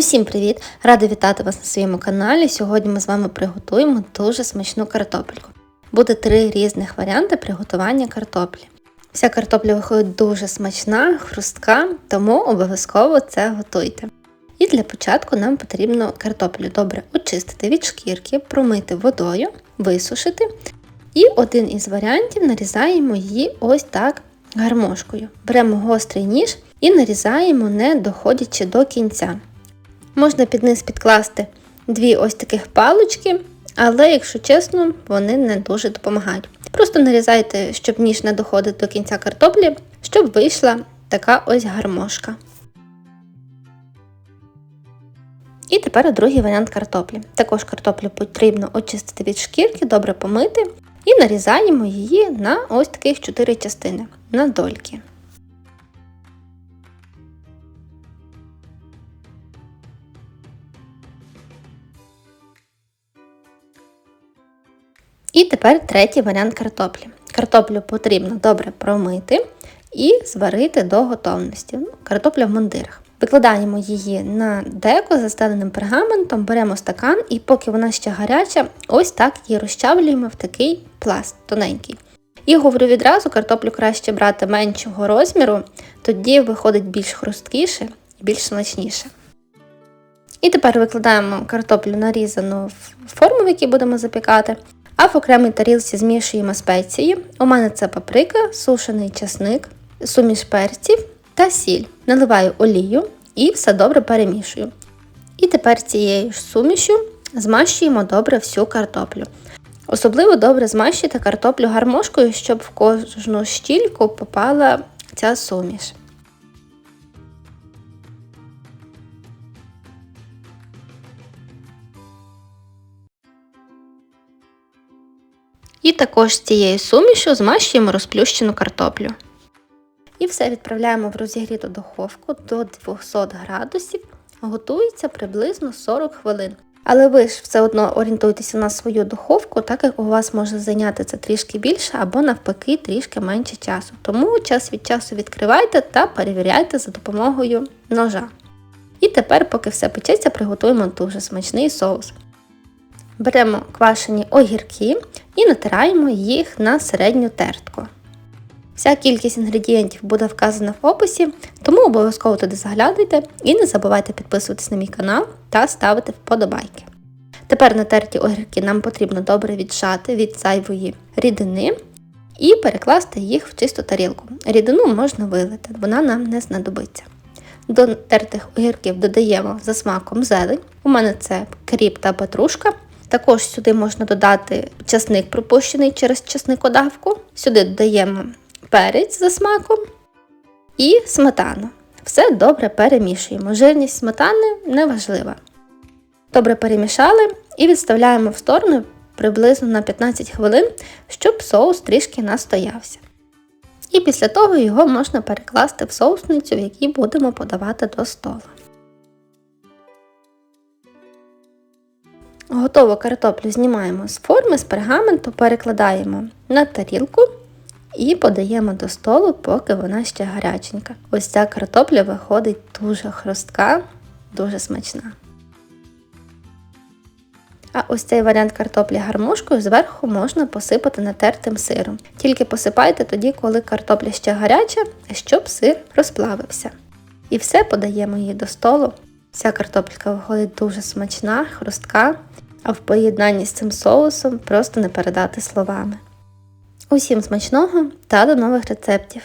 Усім привіт! Рада вітати вас на своєму каналі. Сьогодні ми з вами приготуємо дуже смачну картопельку. Буде три різних варіанти приготування картоплі. Вся картопля виходить дуже смачна, хрустка, тому обов'язково це готуйте. І для початку нам потрібно картоплю добре очистити від шкірки, промити водою, висушити. І один із варіантів нарізаємо її ось так гармошкою. Беремо гострий ніж і нарізаємо, не доходячи до кінця. Можна під низ підкласти дві ось таких палочки, але, якщо чесно, вони не дуже допомагають. Просто нарізайте, щоб ніж не доходив до кінця картоплі, щоб вийшла така ось гармошка. І тепер другий варіант картоплі. Також картоплю потрібно очистити від шкірки, добре помити, і нарізаємо її на ось таких 4 частини на дольки. І тепер третій варіант картоплі. Картоплю потрібно добре промити і зварити до готовності. Ну, картопля в мундирах. Викладаємо її на деко застеленим пергаментом, беремо стакан і поки вона ще гаряча, ось так її розчавлюємо в такий пласт тоненький. І говорю відразу, картоплю краще брати меншого розміру, тоді виходить більш хрусткіше і більш смачніше. І тепер викладаємо картоплю нарізану в форму, в якій будемо запікати. А в окремій тарілці змішуємо спеції. У мене це паприка, сушений часник, суміш перців та сіль. Наливаю олію і все добре перемішую. І тепер цією ж сумішю змащуємо добре всю картоплю. Особливо добре змащуйте картоплю гармошкою, щоб в кожну щільку попала ця суміш. І також з цією сумішю змащуємо розплющену картоплю. І все відправляємо в розігріту духовку до 200 градусів. Готується приблизно 40 хвилин. Але ви ж все одно орієнтуйтеся на свою духовку, так як у вас може зайняти це трішки більше або навпаки трішки менше часу. Тому час від часу відкривайте та перевіряйте за допомогою ножа. І тепер, поки все печеться, приготуємо дуже смачний соус. Беремо квашені огірки і натираємо їх на середню тертку. Вся кількість інгредієнтів буде вказана в описі, тому обов'язково туди заглядайте і не забувайте підписуватись на мій канал та ставити вподобайки. Тепер натерті огірки нам потрібно добре віджати від зайвої рідини і перекласти їх в чисту тарілку. Рідину можна вилити, вона нам не знадобиться. До тертих огірків додаємо за смаком зелень. У мене це кріп та петрушка. Також сюди можна додати часник, пропущений через часникодавку. Сюди додаємо перець за смаком і сметану. Все добре перемішуємо. Жирність сметани не важлива. Добре перемішали і відставляємо в сторону приблизно на 15 хвилин, щоб соус трішки настоявся. І після того його можна перекласти в соусницю, в якій будемо подавати до столу. Готову картоплю знімаємо з форми, з пергаменту, перекладаємо на тарілку і подаємо до столу, поки вона ще гаряченька. Ось ця картопля виходить дуже хрустка, дуже смачна. А ось цей варіант картоплі гармошкою зверху можна посипати натертим сиром. Тільки посипайте тоді, коли картопля ще гаряча, щоб сир розплавився. І все подаємо її до столу. Ця картопелька виходить дуже смачна, хрустка, а в поєднанні з цим соусом просто не передати словами. Усім смачного та до нових рецептів!